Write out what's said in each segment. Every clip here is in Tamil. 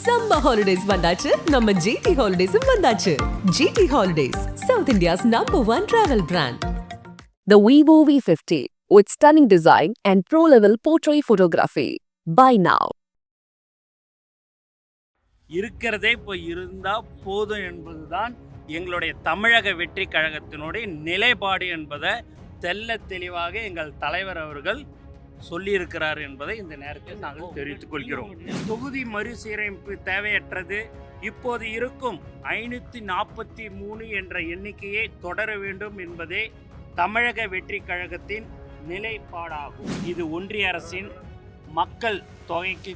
சம்மர் ஹாலிடேஸ் வந்தாச்சு நம்ம ஜிடி ஹாலிடேஸும் வந்தாச்சு GT holidays South India's number one travel brand The Vivo V50 with stunning design and pro-level portrait photography. Buy now. இருக்கிறதே இப்போ இருந்தால் போதும் என்பதுதான் எங்களுடைய தமிழக வெற்றி கழகத்தினுடைய நிலைப்பாடு என்பதை தெல்ல தெளிவாக எங்கள் தலைவர் அவர்கள் சொல்லியிருக்கிறார் என்பதை இந்த நேரத்தில் நாங்கள் தெரிவித்துக் கொள்கிறோம் தொகுதி மறுசீரமைப்பு தேவையற்றது. இப்போது இருக்கும் ஐநூற்றி நாற்பத்தி மூணு என்ற எண்ணிக்கையை தொடர வேண்டும் என்பதே தமிழக வெற்றி கழகத்தின் நிலைப்பாடாகும். இது ஒன்றிய அரசின் மக்கள் தொகைக்கு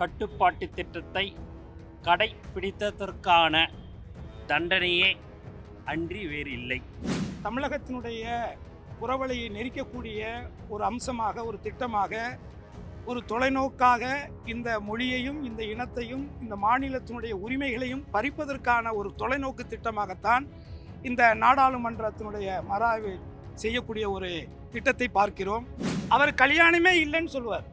கட்டுப்பாட்டு திட்டத்தை கடைபிடித்ததற்கான தண்டனையே அன்றி வேறு இல்லை தமிழகத்தினுடைய புறவழியை நெரிக்கக்கூடிய ஒரு அம்சமாக ஒரு திட்டமாக ஒரு தொலைநோக்காக இந்த மொழியையும் இந்த இனத்தையும் இந்த மாநிலத்தினுடைய உரிமைகளையும் பறிப்பதற்கான ஒரு தொலைநோக்கு திட்டமாகத்தான் இந்த நாடாளுமன்றத்தினுடைய மறாவை செய்யக்கூடிய ஒரு திட்டத்தை பார்க்கிறோம். அவர் கல்யாணமே இல்லைன்னு சொல்லுவார்.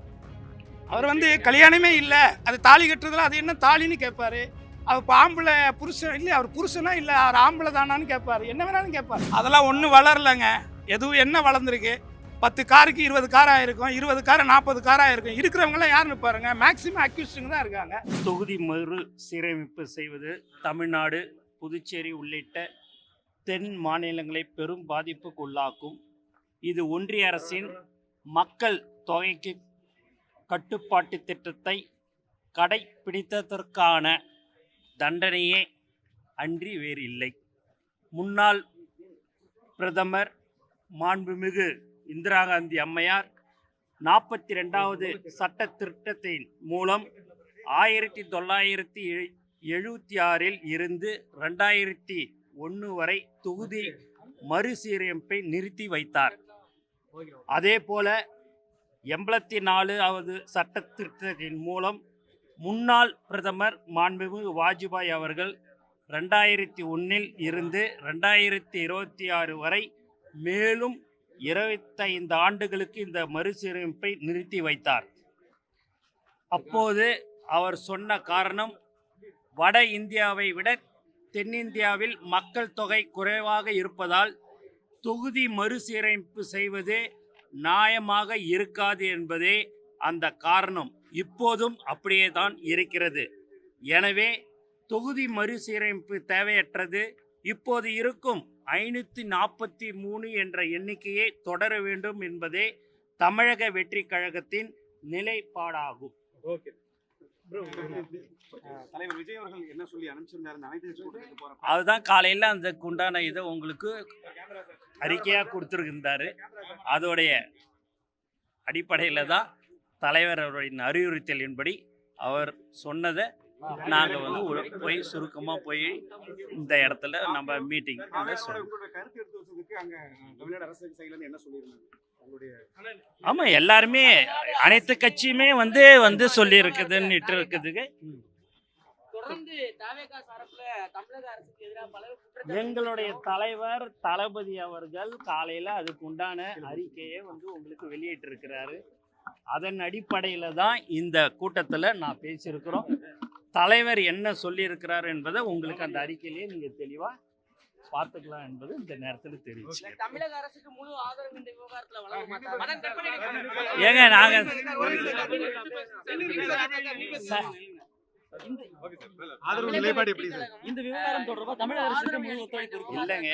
அவர் வந்து கல்யாணமே இல்லை. அது தாலி கட்டுறதுல அது என்ன தாலின்னு கேட்பாரு. அவர் ஆம்பளை புருஷன் இல்லை அவர் புருஷனா இல்லை அவர் ஆம்பளை தானான்னு கேட்பார். என்ன வேணாலும் கேட்பார். அதெல்லாம் ஒன்றும் வளரலைங்க. எதுவும் என்ன வளர்ந்துருக்கு? பத்து காருக்கு இருபது காராக இருக்கும் இருபது கார் நாற்பது காராக இருக்கும். இருக்கிறவங்களாம் யாருன்னு பாருங்க மேக்சிமம் அக்யூஸ்டுங்க தான் இருக்காங்க. தொகுதி மறு சீரமைப்பு செய்வது தமிழ்நாடு புதுச்சேரி உள்ளிட்ட தென் மாநிலங்களை பெரும் பாதிப்புக்கு உள்ளாக்கும் இது ஒன்றிய அரசின் மக்கள் தொகைக்கு கட்டுப்பாட்டு திட்டத்தை கடைபிடித்ததற்கான தண்டனையே அன்றி வேறு இல்லை முன்னாள் பிரதமர் மாண்புமிகு இந்திரா காந்தி அம்மையார் நாற்பத்தி ரெண்டாவது சட்ட திருத்தத்தின் மூலம் ஆயிரத்தி தொள்ளாயிரத்தி எழுபத்தி ஆறில் இருந்து ரெண்டாயிரத்தி ஒன்று வரை தொகுதி மறுசீரமைப்பை நிறுத்தி வைத்தார். அதே போல எண்பத்தி நாலாவது சட்ட திருத்தத்தின் மூலம் முன்னாள் பிரதமர் மாண்புமிகு வாஜ்பாய் அவர்கள் ரெண்டாயிரத்தி ஒன்றில் இருந்து ரெண்டாயிரத்தி இருபத்தி ஆறு வரை மேலும் இருபத்தைந்து ஆண்டுகளுக்கு இந்த மறுசீரமைப்பை நிறுத்தி வைத்தார். அப்போது அவர் சொன்ன காரணம் வட இந்தியாவை விட தென்னிந்தியாவில் மக்கள் தொகை குறைவாக இருப்பதால் தொகுதி மறுசீரமைப்பு செய்வது நியாயமாக இருக்காது என்பதே அந்த காரணம். இப்போதும் அப்படியே தான் இருக்கிறது. எனவே தொகுதி மறுசீரமைப்பு தேவையற்றது. இப்போது இருக்கும் ஐநூற்றி நாற்பத்தி மூணு என்ற எண்ணிக்கையை தொடர வேண்டும் என்பதே தமிழக வெற்றி கழகத்தின் நிலைப்பாடாகும். ஓகே. அதுதான் காலையில் அந்த உண்டான இதை உங்களுக்கு அறிக்கையாக கொடுத்துருந்தாரு. அதோடைய அடிப்படையில் தான் தலைவர் அவருடைய அறிவுறுத்தலின்படி அவர் சொன்னதை நாங்கள் வந்து போய் சுருக்கமாக போய் இந்த இடத்துல நம்ம மீட்டிங் ஆமாம் எல்லாருமே அனைத்து கட்சியுமே வந்து வந்து சொல்லி இருக்குதுன்னு இருக்குதுங்க எங்களுடைய தலைவர் தளபதி அவர்கள் காலையில் அதுக்கு உண்டான அறிக்கையை வந்து உங்களுக்கு வெளியிட்டிருக்கிறாரு. அதன் அடிப்படையில் தான் இந்த கூட்டத்தில் நான் பேசியிருக்கிறோம். தலைவர் என்ன சொல்லியிருக்கிறார் என்பதை உங்களுக்கு அந்த அறிக்கையிலேயே நீங்கள் தெளிவாக பார்த்துக்கலாம் என்பது இந்த நேரத்தில் தெரிவிச்சு தமிழக அரசுக்கு முழு ஆதரவு இந்த விவகாரத்துல ஏங்க இருக்கு இல்லைங்க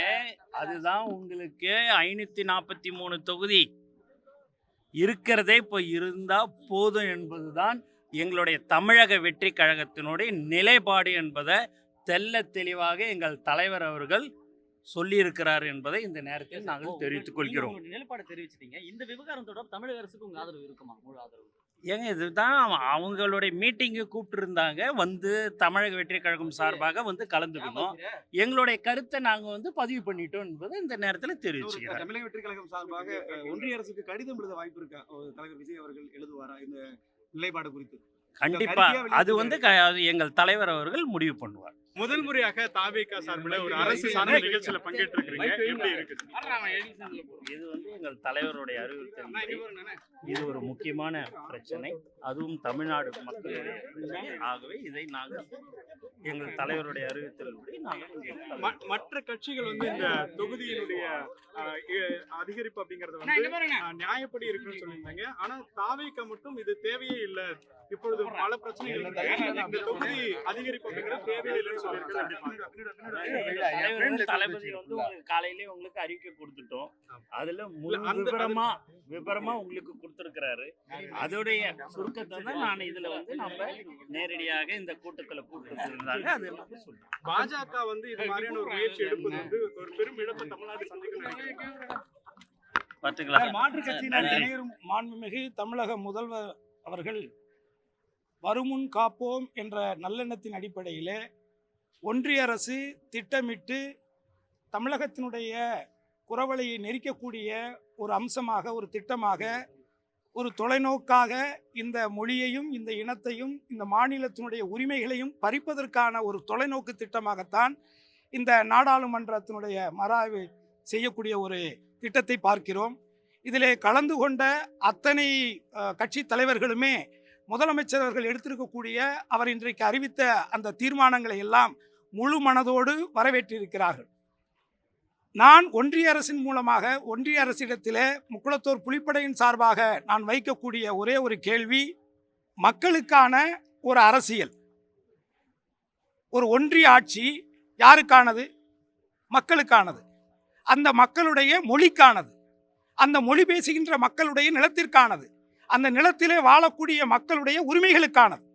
அதுதான் உங்களுக்கு ஐநூற்றி நாற்பத்தி மூணு தொகுதி இருக்கிறதே இப்போ இருந்தால் போதும் என்பதுதான் எங்களுடைய தமிழக வெற்றி கழகத்தினுடைய நிலைப்பாடு என்பதை தெல்ல தெளிவாக எங்கள் தலைவர் அவர்கள் சொல்லியிருக்கிறார் என்பதை இந்த நேரத்தில் நாங்கள் தெரிவித்துக் கொள்கிறோம். நிலைப்பாடு தெரிவிச்சிட்டீங்க. இந்த விவகாரம் தொடர்பா தமிழக அரசுக்கு உங்க ஆதரவு இருக்குமா? முழு ஆதரவு. ஏங்க இதுதான் அவங்களுடைய மீட்டிங்கு கூப்பிட்டுருந்தாங்க. வந்து தமிழக வெற்றி கழகம் சார்பாக வந்து கலந்துக்கணும் எங்களுடைய கருத்தை நாங்கள் வந்து பதிவு பண்ணிட்டோம் என்பதை இந்த நேரத்தில் தெரிவிச்சுக்கிறேன். தமிழக வெற்றி கழகம் சார்பாக ஒன்றிய அரசுக்கு கடிதம் எழுத வாய்ப்பு இருக்கா? தலைவர் விஜய் அவர்கள் எழுதுவாரா? இந்த நிலைப்பாடு குறித்து. கண்டிப்பா. அது வந்து எங்கள் தலைவர் அவர்கள் முடிவு பண்ணுவார். முதல் முறையாக தாவேகா சார்பில் ஒரு அரசு சார்ந்த நிகழ்ச்சியில பங்கேற்றிருக்கிறீங்க. எப்படி இருக்கு? இது வந்து எங்கள் தலைவருடைய அறிவுறுத்தல் இது ஒரு முக்கியமான பிரச்சனை. அதுவும் தமிழ்நாடு மக்களுடைய ஆகவே இதை நாங்கள் எங்கள் தலைவருடைய அறிவுறுத்தல்படி நாங்கள் மற்ற கட்சிகள் வந்து இந்த தொகுதியினுடைய அதிகரிப்பு அப்படிங்கறது வந்து நியாயப்படி இருக்குன்னு சொல்லியிருந்தாங்க. ஆனா தாவேகா மட்டும் இது தேவையே இல்லை. இப்பொழுது பல பிரச்சனைகள் இருக்கு. இந்த தொகுதி அதிகரிப்பு அப்படிங்கிறது தேவையே இல்லைன்னு தளபதி வந்து உங்களுக்கு காலையிலே உங்களுக்கு அறிக்கை கொடுத்துட்டோம். அதுல விவரமா விவரமா உங்களுக்கு கொடுத்திருக்கிறாரு. அதோடைய சுருக்கத்தை தான் நான் இதுல வந்து நம்ம நேரடியாக இந்த கூட்டத்துல கூட்டிருந்தாங்க. அது எல்லாமே சொல்றேன். பாஜக வந்து இது மாதிரியான ஒரு முயற்சி எடுப்பது வந்து ஒரு பெரும் இழப்பை தமிழ்நாடு. பார்த்துக்கலாம். மாற்றுக் கட்சியினர். இணையும் மாண்புமிகு தமிழக முதல்வர் அவர்கள் வருமுன் காப்போம் என்ற நல்லெண்ணத்தின் அடிப்படையிலே ஒன்றிய அரசு திட்டமிட்டு தமிழகத்தினுடைய குறவலையை நெரிக்கக்கூடிய ஒரு அம்சமாக ஒரு திட்டமாக ஒரு தொலைநோக்காக இந்த மொழியையும் இந்த இனத்தையும் இந்த மாநிலத்தினுடைய உரிமைகளையும் பறிப்பதற்கான ஒரு தொலைநோக்கு திட்டமாகத்தான் இந்த நாடாளுமன்றத்தினுடைய மறாய்வு செய்யக்கூடிய ஒரு திட்டத்தை பார்க்கிறோம். இதிலே கலந்து கொண்ட அத்தனை கட்சி தலைவர்களுமே முதலமைச்சர் அவர்கள் எடுத்திருக்கக்கூடிய அவர் இன்றைக்கு அறிவித்த அந்த தீர்மானங்களை எல்லாம் முழு மனதோடு வரவேற்றிருக்கிறார்கள். நான் ஒன்றிய அரசின் மூலமாக ஒன்றிய அரசிடத்திலே முக்குளத்தோர் புலிப்படையின் சார்பாக நான் வைக்கக்கூடிய ஒரே ஒரு கேள்வி மக்களுக்கான ஒரு அரசியல். ஒரு ஒன்றிய ஆட்சி யாருக்கானது? மக்களுக்கானது. அந்த மக்களுடைய மொழிக்கானது. அந்த மொழி பேசுகின்ற மக்களுடைய நிலத்திற்கானது. அந்த நிலத்திலே வாழக்கூடிய மக்களுடைய உரிமைகளுக்கானது.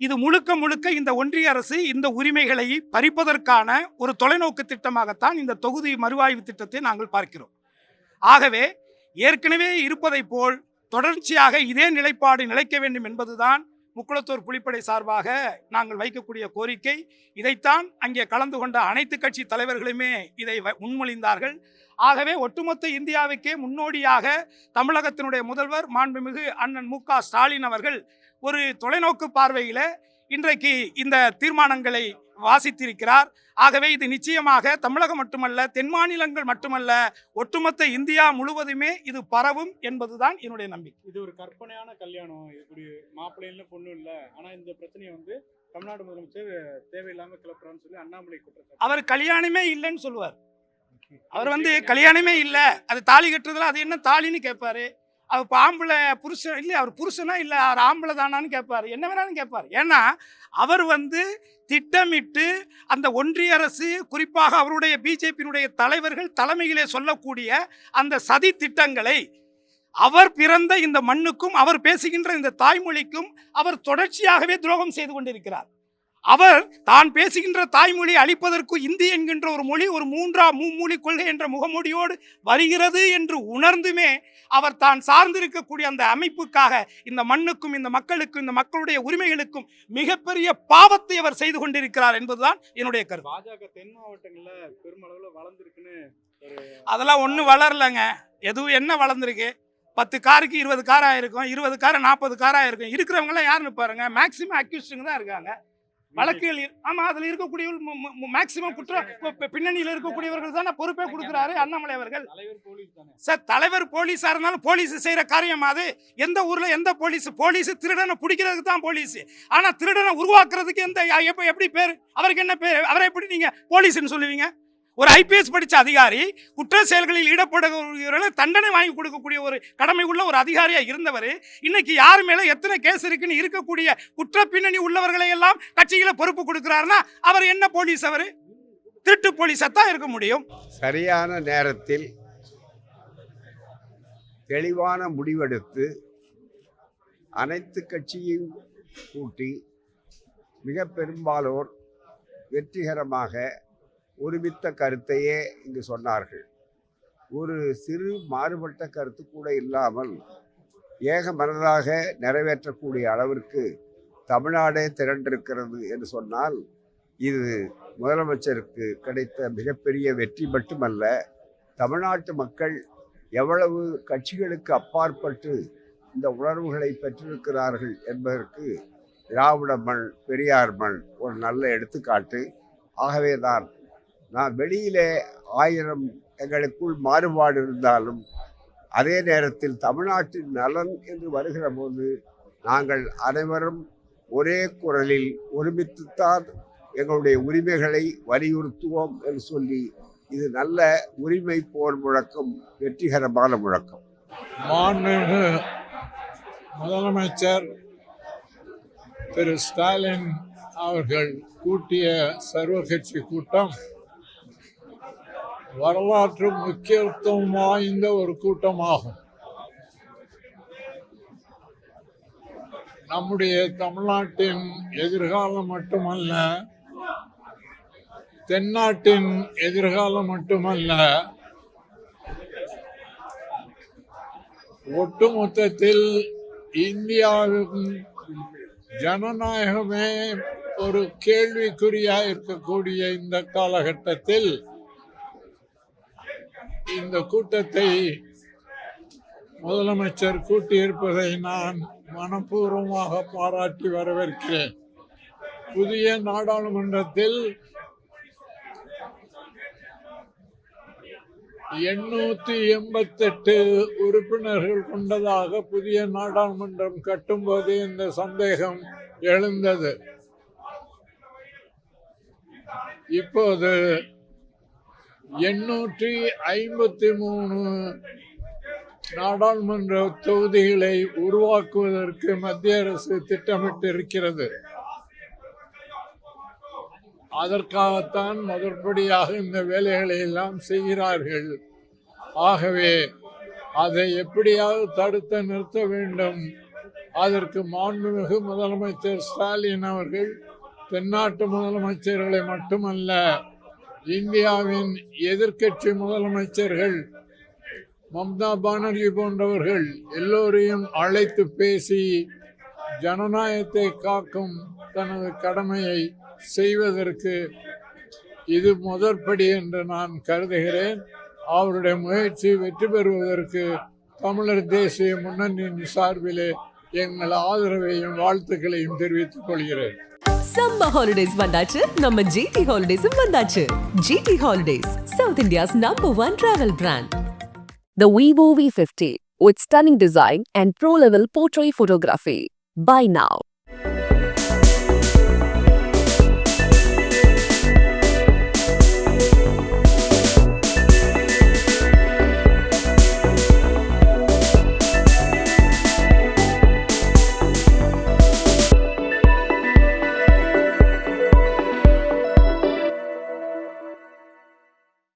இது முழுக்க முழுக்க இந்த ஒன்றிய அரசு இந்த உரிமைகளை பறிப்பதற்கான ஒரு தொலைநோக்கு திட்டமாகத்தான் இந்த தொகுதி மறுவாய்வு திட்டத்தை நாங்கள் பார்க்கிறோம். ஆகவே ஏற்கனவே இருப்பதைப் போல் தொடர்ச்சியாக இதே நிலைப்பாடு நிலைக்க வேண்டும் என்பதுதான் முக்குளத்தூர் புலிப்படை சார்பாக நாங்கள் வைக்கக்கூடிய கோரிக்கை. இதைத்தான் அங்கே கலந்து கொண்ட அனைத்து கட்சி தலைவர்களுமே இதை வ- முன்மொழிந்தார்கள். ஆகவே ஒட்டுமொத்த இந்தியாவுக்கே முன்னோடியாக தமிழகத்தினுடைய முதல்வர் மாண்புமிகு அண்ணன் மு ஸ்டாலின் அவர்கள் ஒரு தொலைநோக்கு பார்வையில் இன்றைக்கு இந்த தீர்மானங்களை வாசித்திருக்கிறார். ஆகவே இது நிச்சயமாக தமிழகம் மட்டுமல்ல தென் மாநிலங்கள் மட்டுமல்ல ஒட்டுமொத்த இந்தியா முழுவதுமே இது பரவும் என்பதுதான் என்னுடைய நம்பிக்கை. இது ஒரு கற்பனையான கல்யாணம். இப்படி மாப்பிள்ளை இல்ல பொண்ணு இல்ல. ஆனா இந்த பிரச்சனையை வந்து தமிழ்நாடு முதலமைச்சர் தேவையில்லாம கிளப்புறான்னு சொல்லி அண்ணாமலை குற்றச்சாட்டு. அவர் கல்யாணமே இல்லைன்னு சொல்லுவார். அவர் வந்து கல்யாணமே இல்லை. அது தாலி கட்டுறதுல அது என்ன தாலின்னு கேட்பாரு அவர் ஆம்பளை புருஷன் இல்லை அவர் புருஷனா இல்லை அவர் ஆம்பளை தானான்னு கேட்பார் என்ன வேணாலும் கேட்பார் ஏன்னா அவர் வந்து திட்டமிட்டு அந்த ஒன்றிய அரசு குறிப்பாக அவருடைய பிஜேபியினுடைய தலைவர்கள் தலைமையிலே சொல்லக்கூடிய அந்த சதி திட்டங்களை அவர் பிறந்த இந்த மண்ணுக்கும் அவர் பேசுகின்ற இந்த தாய்மொழிக்கும் அவர் தொடர்ச்சியாகவே துரோகம் செய்து கொண்டிருக்கிறார். அவர் தான் பேசுகின்ற தாய்மொழி அழிப்பதற்கு இந்தி என்கின்ற ஒரு மொழி ஒரு மூன்றா மும்மொழி கொள்கை என்ற முகமொழியோடு வருகிறது என்று உணர்ந்துமே அவர் தான் சார்ந்திருக்கக்கூடிய அந்த அமைப்புக்காக இந்த மண்ணுக்கும் இந்த மக்களுக்கும் இந்த மக்களுடைய உரிமைகளுக்கும் மிகப்பெரிய பாவத்தை அவர் செய்து கொண்டிருக்கிறார் என்பதுதான் என்னுடைய கருத்து. பாஜக தென் மாவட்டங்கள்ல பெருமளவுல வளர்ந்துருக்குன்னு அதெல்லாம் ஒன்றும் வளரலங்க. எதுவும் என்ன வளர்ந்துருக்கு? பத்து காருக்கு இருபது கார் ஆயிருக்கும் இருபது கார் நாற்பது கார் ஆயிருக்கும் இருக்கிறவங்களாம் யாருன்னு பாருங்க. மேக்சிமம் அக்யூஸ்டுங்க தான் இருக்காங்க. வழக்குகள் ஆமா அதுல இருக்கக்கூடிய மேக்சிமம் குற்ற பின்னணியில் இருக்கக்கூடியவர்கள் தானே பொறுப்பே கொடுக்குறாரு அண்ணாமலை அவர்கள். சார் தலைவர் போலீஸா இருந்தாலும் போலீஸ் செய்யற காரியம் அது. எந்த ஊர்ல எந்த போலீஸ் போலீஸ் திருடனை பிடிக்கிறதுக்கு தான் போலீஸ். ஆனா திருடனை உருவாக்குறதுக்கு எந்த எப்ப எப்படி பேர்? அவருக்கு என்ன பேர்? அவரை எப்படி நீங்க போலீஸ்னு சொல்லுவீங்க? ஒரு ஐபிஎஸ் படித்த அதிகாரி குற்ற செயல்களில் ஈடுபடுகிறவர்களை தண்டனை வாங்கி கொடுக்கக்கூடிய ஒரு கடமை உள்ள ஒரு அதிகாரியாக இருந்தவர் இன்னைக்கு யார் மேலே எத்தனை கேஸ் இருக்குன்னு இருக்கக்கூடிய குற்ற பின்னணி உள்ளவர்களை எல்லாம் கட்சியில் பொறுப்பு கொடுக்குறாருன்னா அவர் என்ன போலீஸ் அவர்? திருட்டு போலீஸாக தான் இருக்க முடியும். சரியான நேரத்தில் தெளிவான முடிவெடுத்து அனைத்து கட்சியையும் கூட்டி மிக பெரும்பாலோர் வெற்றிகரமாக ஒருமித்த கருத்தையே இங்கு சொன்னார்கள். ஒரு சிறு மாறுபட்ட கருத்து கூட இல்லாமல் ஏக மனதாக நிறைவேற்றக்கூடிய அளவிற்கு தமிழ்நாடே திரண்டிருக்கிறது என்று சொன்னால் இது முதலமைச்சருக்கு கிடைத்த மிகப்பெரிய வெற்றி மட்டுமல்ல தமிழ்நாட்டு மக்கள் எவ்வளவு கட்சிகளுக்கு அப்பாற்பட்டு இந்த உணர்வுகளை பெற்றிருக்கிறார்கள் என்பதற்கு திராவிட மண் பெரியார் மண் ஒரு நல்ல எடுத்துக்காட்டு. ஆகவேதான் நான் வெளியிலே ஆயிரம் எங்களுக்குள் மாறுபாடு இருந்தாலும் அதே நேரத்தில் தமிழ்நாட்டின் நலன் என்று வருகிற போது நாங்கள் அனைவரும் ஒரே குரலில் ஒருமித்துத்தான் எங்களுடைய உரிமைகளை வலியுறுத்துவோம் என்று சொல்லி இது நல்ல உரிமை போர் முழக்கம் வெற்றிகரமான முழக்கம். மாண்புமிகு முதலமைச்சர் திரு ஸ்டாலின் அவர்கள் கூட்டிய சர்வ கட்சி கூட்டம் வரலாற்று முக்கியத்துவம் வாய்ந்த ஒரு கூட்டமாகும். நம்முடைய தமிழ்நாட்டின் எதிர்காலம் மட்டுமல்ல தென்னாட்டின் எதிர்காலம் மட்டுமல்ல ஒட்டுமொத்தத்தில் இந்தியாவின் ஜனநாயகமே ஒரு கேள்விக்குறியா இருக்கக்கூடிய இந்த காலகட்டத்தில் இந்த கூட்டத்தை முதலமைச்சர் கூட்டியிருப்பதை நான் மனப்பூர்வமாக பாராட்டி வரவேற்கிறேன். புதிய நாடாளுமன்றத்தில் எண்ணூத்தி எண்பத்தெட்டு உறுப்பினர்கள் கொண்டதாக புதிய நாடாளுமன்றம் கட்டும்போது இந்த சந்தேகம் எழுந்தது. இப்போது எண்ணூற்றி ஐம்பத்தி மூணு நாடாளுமன்ற தொகுதிகளை உருவாக்குவதற்கு மத்திய அரசு திட்டமிட்டிருக்கிறது. அதற்காகத்தான் முதற்படியாக இந்த வேலைகளை எல்லாம் செய்கிறார்கள். ஆகவே அதை எப்படியாவது தடுத்து நிறுத்த வேண்டும். அதற்கு மாண்புமிகு முதலமைச்சர் ஸ்டாலின் அவர்கள் தென்னாட்டு முதலமைச்சர்களை மட்டுமல்ல இந்தியாவின் எதிர்க்கட்சி முதலமைச்சர்கள் மம்தா பானர்ஜி போன்றவர்கள் எல்லோரையும் அழைத்து பேசி ஜனநாயகத்தை காக்கும் தனது கடமையை செய்வதற்கு இது முதற்படி என்று நான் கருதுகிறேன். அவருடைய முயற்சி வெற்றி பெறுவதற்கு தமிழர் தேசிய முன்னணியின் சார்பிலே எங்கள் ஆதரவையும் வாழ்த்துக்களையும் தெரிவித்துக் கொள்கிறேன். சம்மர் ஹாலிடேஸ் வந்தாச்சு நம்ம ஜிடி ஹாலிடேஸும் வந்தாச்சு GT holidays South India's number one travel brand The Vivo V50 with stunning design and pro level portrait photography. Buy now.